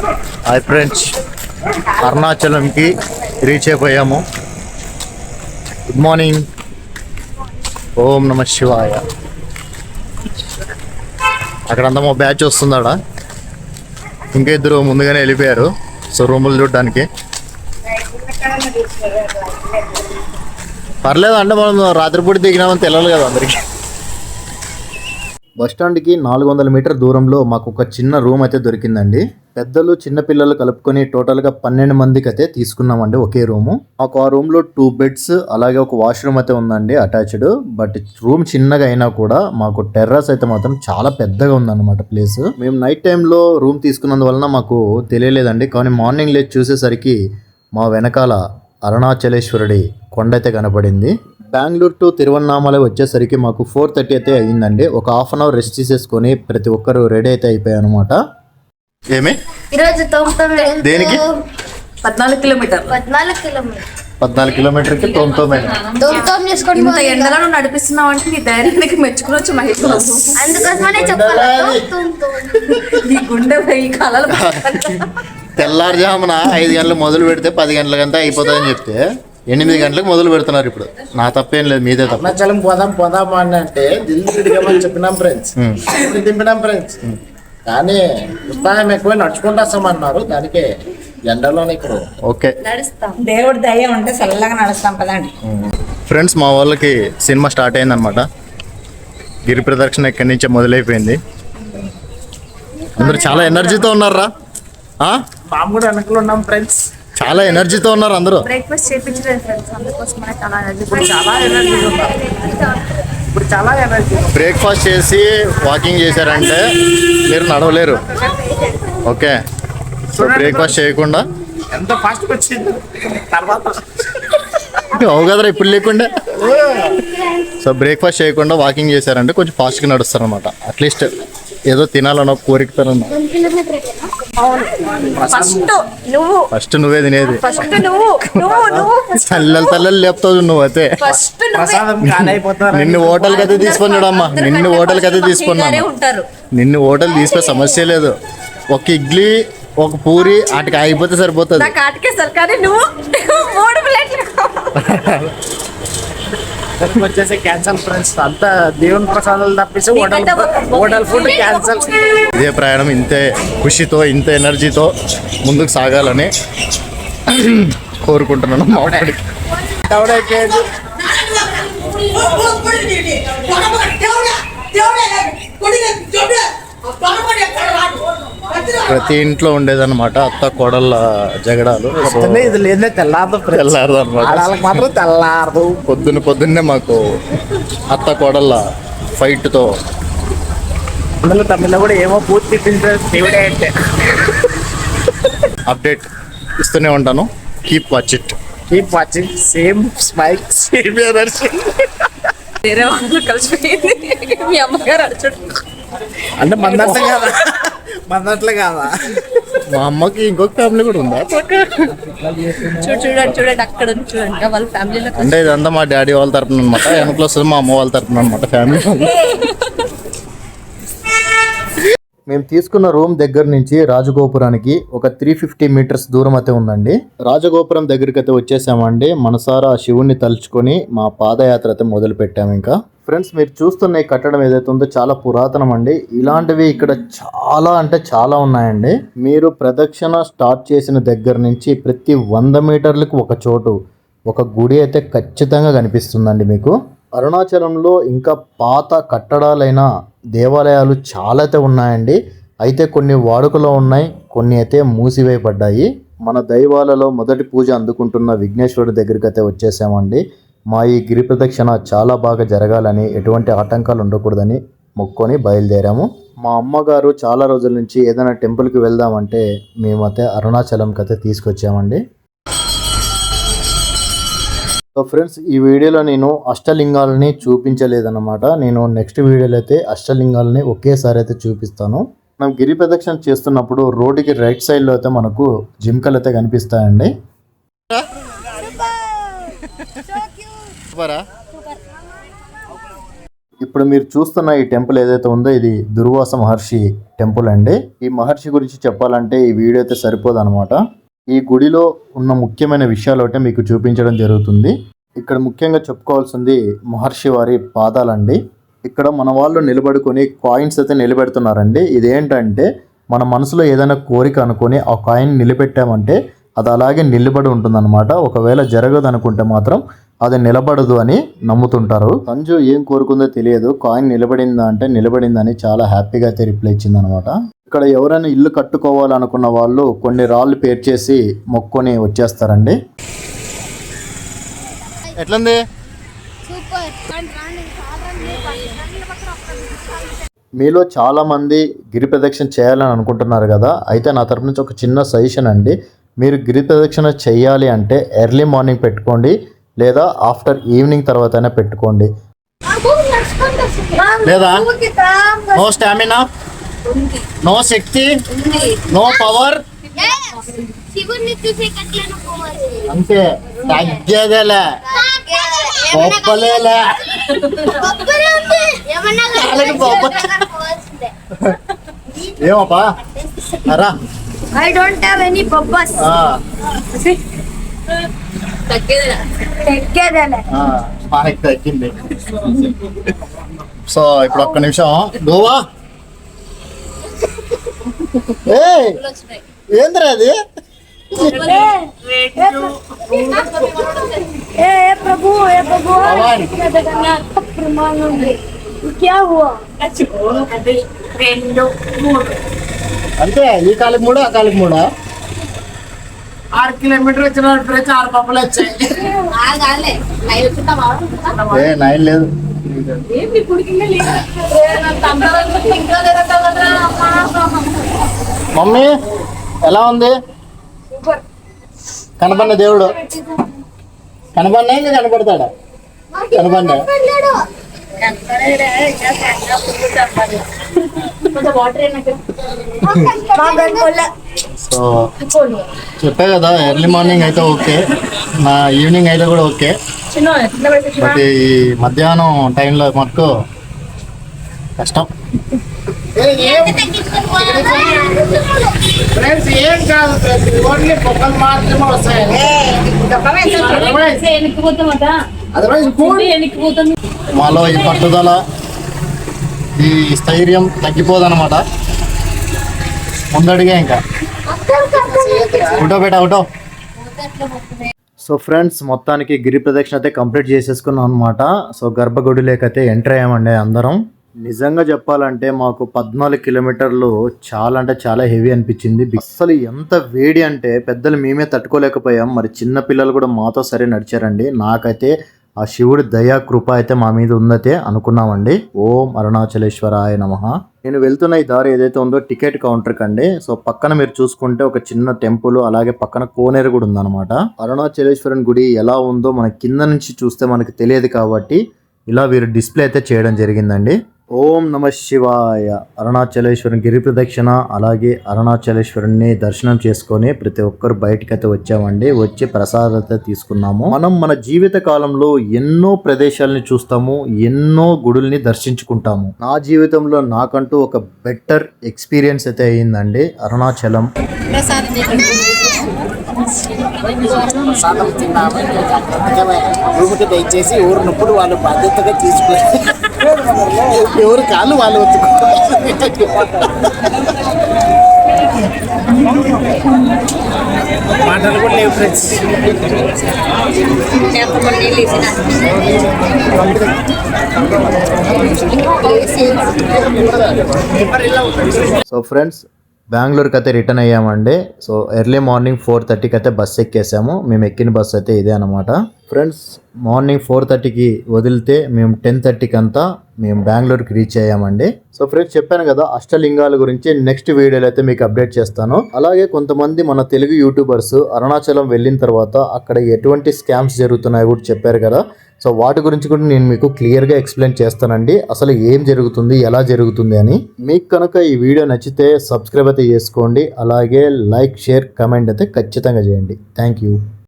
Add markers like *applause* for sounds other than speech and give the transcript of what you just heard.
Hi friends అరుణాచలంకి reach అయిపోయాము. Good morning ఓం నమ శివాయ. అక్కడంతా మా బ్యాచ్ వస్తుందాడా? ఇంకా ఇద్దరు ముందుగానే వెళ్ళిపోయారు. సో రూములు చూడడానికి. పర్లేదు అంటే మనం రాత్రిపూట దిగినామని తెలియాలి కదా అందరికీ. బస్ నాలుగు వందల మీటర్ దూరంలో మాకు ఒక చిన్న రూమ్ అయితే దొరికిందండి. పెద్దలు చిన్న పిల్లలు కలుపుకొని టోటల్గా పన్నెండు మందికి అయితే తీసుకున్నామండి ఒకే రూము. మాకు ఆ రూమ్లో టూ బెడ్స్ అలాగే ఒక వాష్రూమ్ అయితే ఉందండి అటాచ్డ్. బట్ రూమ్ చిన్నగా అయినా కూడా మాకు టెర్రస్ అయితే మాత్రం చాలా పెద్దగా ఉందన్నమాట ప్లేస్. మేము నైట్ టైంలో రూమ్ తీసుకున్నందువలన మాకు తెలియలేదండి. కానీ మార్నింగ్ లేచి చూసేసరికి మా వెనకాల అరుణాచలేశ్వరుడి కొండ అయితే కనపడింది. బెంగళూరు టు తిరువన్నామలై వచ్చేసరికి మాకు ఫోర్ థర్టీ అయితే అయ్యిందండి ఒక హాఫ్ అన్ అవర్ రెస్ట్ తీసేసుకొని ప్రతి ఒక్కరు రెడీ అయితే అయిపోయాయి అనమాట ఏమి? ఈరోజు దేనికి? పద్నాలుగు కిలోమీటర్ పద్నాలుగు కిలోమీటర్ పద్నాలుగు కిలోమీటర్కి తొమ్మిది దొంగతనం చేసుకొని ఇంత ఎండలో నడిపిస్తున్నావు అంటే నీ ధైర్యానికి మహేష్. అందుకోసమనే చెప్పాలి? ఈ గుండె ఈ కళలు *laughs* తెల్లారుజామున ఐదు గంటలకు మొదలు పెడితే పది గంటలకంతా అయిపోతుందని చెప్తే ఎనిమిది గంటలకు మొదలు పెడుతున్నారు ఇప్పుడు. నా తప్పేం లేదు మీదే తప్ప. అరుణాచలం పోదాం పోదాం అని అంటే చెప్పినాం ఫ్రెండ్స్ దింపినాం ఫ్రెండ్స్ కానీ ఉత్సాహం ఎక్కువ నడుచుకుంటూ వస్తామన్నారు. దానికే ఎండలోనే ఇప్పుడు. ఓకే. నడుస్తాం. దేవుడి దయ ఉంటే చల్లగా నడుస్తాం పదండి. ఫ్రెండ్స్ మా వాళ్ళకి సినిమా స్టార్ట్ అయిందనమాట గిరి ప్రదక్షిణ ఇక్కడి నుంచే మొదలైపోయింది. అందరూ చాలా ఎనర్జీతో ఉన్నారా? ఆ? మాము కూడా వెనకలు ఉన్నాం ఫ్రెండ్స్ చాలా ఎనర్జీతో ఉన్నారు అందరూ. బ్రేక్ఫాస్ట్ చేయించలేదు ఫ్రెండ్స్ చాలా ఇప్పుడు చాలా ఎనర్జీ ఉన్నారు. ఇప్పుడు చాలా ఎనర్జీ బ్రేక్ఫాస్ట్ చేసి వాకింగ్ చేశారంటే మీరు నడవలేరు. ఓకే సో బ్రేక్ఫాస్ట్ చేయకుండా? ఎంత ఫాస్ట్ వచ్చింది. తర్వాత. అవు కదరా ఇప్పుడు లేకుండా. సో బ్రేక్ఫాస్ట్ చేయకుండా వాకింగ్ చేశారంటే కొంచెం ఫాస్ట్గా నడుస్తారు అనమాట అట్లీస్ట్ ఏదో తినాలన్న కోరికతోనన్న. ఫస్ట్ నువ్వు ఫస్ట్ నువ్వే తినేది. ఫస్ట్ నువ్వు నువ్వు నువ్వు తల్లలు తల్లలు లేపుతావు నువ్వు అయితే. ఫస్ట్ నిన్ను హోటల్కి అయితే తీసుకొని చూడమ్మా నిన్ను హోటల్కి అయితే తీసుకున్నాను. ఉంటారు. నిన్ను హోటల్ తీసుకునే సమస్య లేదు. ఒక ఇడ్లీ ఒక పూరి వాటికి ఆగిపోతే సరిపోతుంది. నా కాటికే సార్ కానీ నువ్వు *laughs* వచ్చేసి క్యాన్సల్ ఫ్రెండ్స్ అంతా దేవుని ప్రసాదాలు తప్పిస్తే హోటల్ హోటల్ ఫుడ్ క్యాన్సల్ ఇదే ప్రయాణం ఇంతే ఖుషితో ఇంత ఎనర్జీతో ముందుకు సాగాలని కోరుకుంటున్నాను మా వాడికి. అయిపోయింది ప్రతి ఇంట్లో ఉండేదన్నమాట అత్త కోడళ్ళ జగడాలు. ఇది లేదే తెల్లారదు తెల్లారదు అనమాట మాత్రం తెల్లారదు. పొద్దున్న పొద్దున్నే మాకు అత్త కోడళ్ళ ఫైట్తో అందులో తమిళ కూడా ఏమో పూర్తి అంటే. అప్డేట్ ఇస్తూనే ఉంటాను. Keep watch it keep watching same smile same energy వేరే వాళ్ళు కలిసిపోయింది. మీ అమ్మగారు అడుచుడు అంటే మందట్లే కాదా. మందట్లే కాదా? మా అమ్మకి ఇంకొక ఫ్యామిలీ కూడా ఉందా? చూడు చూడండి చూడండి అక్కడ ఉంది చూడండి. వాళ్ళ ఫ్యామిలీలో అంటే ఇదంతా మా డాడీ వాళ్ళ తరపున అనమాట వెనకలో వస్తుంది మా అమ్మ వాళ్ళ తరపున అనమాట ఫ్యామిలీ మేము తీసుకున్న రూమ్ దగ్గర నుంచి రాజగోపురానికి ఒక త్రీ ఫిఫ్టీ మీటర్స్ దూరం అయితే ఉందండి. రాజగోపురం దగ్గరికి అయితే వచ్చేసామండి. మనసారా శివుణ్ణి తలుచుకొని మా పాదయాత్ర అయితే మొదలు పెట్టాము ఇంకా. ఫ్రెండ్స్ మీరు చూస్తున్న ఈ కట్టడం ఏదైతే ఉందో చాలా పురాతనం అండి. ఇలాంటివి ఇక్కడ చాలా అంటే చాలా ఉన్నాయండి. మీరు ప్రదక్షిణ స్టార్ట్ చేసిన దగ్గర నుంచి ప్రతి వంద మీటర్లకు ఒక చోటు ఒక గుడి అయితే ఖచ్చితంగా కనిపిస్తుందండి మీకు. అరుణాచలంలో ఇంకా పాత కట్టడాలైన దేవాలయాలు చాలా అయితే ఉన్నాయండి. అయితే కొన్ని వాడుకలో ఉన్నాయి కొన్ని అయితే మూసివేయబడ్డాయి. మన దైవాలలో మొదటి పూజ అందుకుంటున్న విఘ్నేశ్వరుడి దగ్గరికి అయితే వచ్చేసామండి. మా ఈ గిరి ప్రదక్షిణ చాలా బాగా జరగాలని ఎటువంటి ఆటంకాలు ఉండకూడదని మొక్కొని బయలుదేరాము. మా అమ్మగారు చాలా రోజుల నుంచి ఏదైనా టెంపుల్కి వెళ్దామంటే మేమైతే అరుణాచలంకి అయితే తీసుకొచ్చామండి. సో ఫ్రెండ్స్ ఈ వీడియోలో నేను అష్టలింగాలని చూపించలేదన్నమాట. నేను నెక్స్ట్ వీడియోలో అయితే అష్టలింగాలని ఒకేసారి అయితే చూపిస్తాను. మనం గిరి ప్రదక్షిణ చేస్తున్నప్పుడు రోడ్డుకి రైట్ సైడ్లో అయితే మనకు జింకలు అయితే కనిపిస్తాయండి. ఇప్పుడు మీరు చూస్తున్న ఈ టెంపుల్ ఏదైతే ఉందో ఇది దుర్వాస మహర్షి టెంపుల్ అండి. ఈ మహర్షి గురించి చెప్పాలంటే ఈ వీడియో అయితే సరిపోదు అనమాట ఈ గుడిలో ఉన్న ముఖ్యమైన విషయాలు ఒకటే మీకు చూపించడం జరుగుతుంది. ఇక్కడ ముఖ్యంగా చెప్పుకోవాల్సింది మహర్షి వారి పాదాలండి. ఇక్కడ మన వాళ్ళు నిలబడుకొని కాయిన్స్ అయితే నిలబెడుతున్నారండి. ఇదేంటంటే మన మనసులో ఏదైనా కోరిక అనుకొని ఆ కాయిన్ నిలబెట్టామంటే అది అలాగే నిలబడి ఉంటుందన్నమాట. ఒకవేళ జరగదు అనుకుంటే మాత్రం అది నిలబడదు అని నమ్ముతుంటారు. సంజు ఏం కోరుకుందో తెలియదు. కాయిన్ నిలబడిందా అంటే నిలబడిందని చాలా హ్యాపీగా అయితే రిప్లై ఇచ్చింది అనమాట ఇక్కడ ఎవరైనా ఇల్లు కట్టుకోవాలనుకున్న వాళ్ళు కొన్ని రాళ్ళు పేర్చేసి మొక్కొని వచ్చేస్తారండి. ఎట్లుంది? సూపర్. మీలో చాలా మంది గిరి ప్రదక్షిణ చేయాలని అనుకుంటున్నారు కదా. అయితే నా తరపు నుంచి ఒక చిన్న సజెషన్ అండి. మీరు గిరి ప్రదక్షిణ చేయాలి అంటే ఎర్లీ మార్నింగ్ పెట్టుకోండి. లేదా ఆఫ్టర్ ఈవినింగ్ తర్వాత అయినా పెట్టుకోండి. లేదా? No stamina? నో శక్తి? No power? అంతే. తగ్గేదేలే. గొప్పలేలే. ఏమప్పా? రా. Don't have any purpose. ఆ, తగ్గేదిరా తగ్గేదేలే. ఆ, మనకి తగ్గింది సో ఇప్పుడు ఒక్క నిమిషం గోవా ఏయ్ వచ్చినాయి ఏంద్రా అది ए प्रभु ए प्रभु भगवान। प्रमाण क्या हुआ రెండు మూడు అంతే ఈ కాలికి మూడు ఆ కాలికి మూడా ఆరు కిలోమీటర్ వచ్చిన ఫ్రెండ్స్ ఆరు పప్పులు వచ్చాయి. ఏ నైన్ లేదు. మమ్మీ ఎలా ఉంది? కనపడిన దేవుడు. కనపడినా ఇంకా కనపడతాడా కనపడినా సో చెప్పా కదా ఎర్లీ మార్నింగ్ అయితే ఓకే. నా ఈవినింగ్ అయితే కూడా ఓకే. బట్ ఈ మధ్యాహ్నం టైంలో మటుకు కష్టం. ఫ్రెండ్స్ ఏం కాదు ఫ్రెండ్స్ ఓన్లీ పొక్కలు మాత్రమే వస్తాయి. ఎనిక్కిపోతామట అదర్వైజ్ కూల్. ఎనిక్కిపోతాం. మాలో ఈ పట్టుదల ఈ స్థైర్యం తగ్గిపోదన్నమాట. ముందడిగా ఇంకా. ఉటో బేటా ఉటో. సో ఫ్రెండ్స్ మొత్తానికి గిరి ప్రదక్షిణ అయితే కంప్లీట్ చేసేసుకున్నాం అనమాట సో గర్భగుడిలోకి అయితే ఎంటర్ అయ్యామండి అందరం. నిజంగా చెప్పాలంటే మాకు పద్నాలుగు కిలోమీటర్లు చాలా అంటే చాలా హెవీ అనిపించింది. అసలు ఎంత వేడి అంటే పెద్దలు మేమే తట్టుకోలేకపోయాం. మరి చిన్న పిల్లలు కూడా మాతో సరే నడిచారండి. నాకైతే ఆ శివుడి దయా కృప అయితే మా మీద ఉందైతే అనుకున్నామండి. ఓం అరుణాచలేశ్వరాయ నమ. నేను వెళ్తున్న ఈ దారి ఏదైతే ఉందో టికెట్ కౌంటర్ కండి. సో పక్కన మీరు చూసుకుంటే ఒక చిన్న టెంపుల్ అలాగే పక్కన కోనేరు కూడా ఉందన్నమాట. అరుణాచలేశ్వరుని గుడి ఎలా ఉందో మన కింద నుంచి చూస్తే మనకు తెలియదు కాబట్టి ఇలా వీరు డిస్ప్లే అయితే చేయడం జరిగిందండి. ఓం నమ శివాయ. అరుణాచలేశ్వరం గిరి ప్రదక్షిణ అలాగే అరుణాచలేశ్వరుని దర్శనం చేసుకొని ప్రతి ఒక్కరు బయటకు అయితే వచ్చామండి. వచ్చి ప్రసాదత తీసుకున్నాము. మనం మన జీవిత కాలంలో ఎన్నో ప్రదేశాలని చూస్తాము ఎన్నో గుడుల్ని దర్శించుకుంటాము. నా జీవితంలో నాకంటూ ఒక బెటర్ ఎక్స్పీరియన్స్ అయితే అయ్యిందండి అరుణాచలం. ప్రసాదం తిన్నాము. రూమ్కి దయచేసి ఊరు నొప్పులు వాళ్ళు బాధ్యతగా తీసుకుని ఎవరు కాళ్ళు వాళ్ళు మాటలు కూడా లేవు ఫ్రెండ్స్ సో ఫ్రెండ్స్ బెంగళూరుకి అయితే రిటర్న్ అయ్యామండి. సో ఎర్లీ మార్నింగ్ ఫోర్ థర్టీకి అయితే బస్ ఎక్కేసాము మేము ఎక్కిన బస్ అయితే ఇదే అనమాట ఫ్రెండ్స్ మార్నింగ్ ఫోర్ థర్టీకి వదిలితే మేము టెన్ థర్టీకి అంతా మేము బెంగళూరుకి రీచ్ అయ్యామండి. సో ఫ్రెండ్స్ చెప్పాను కదా అష్టలింగాల గురించి నెక్స్ట్ వీడియోలో అయితే మీకు అప్డేట్ చేస్తాను. అలాగే కొంతమంది మన తెలుగు యూట్యూబర్స్ అరుణాచలం వెళ్ళిన తర్వాత అక్కడ ఎటువంటి స్కామ్స్ జరుగుతున్నాయో కూడా చెప్పారు కదా. సో వాటి గురించి కూడా నేను మీకు క్లియర్గా ఎక్స్ప్లెయిన్ చేస్తానండి. అసలు ఏం జరుగుతుంది ఎలా జరుగుతుంది అని. మీకు కనుక ఈ వీడియో నచ్చితే సబ్స్క్రైబ్ అయితే చేసుకోండి. అలాగే లైక్ షేర్ కమెంట్ అయితే ఖచ్చితంగా చేయండి. Thank you.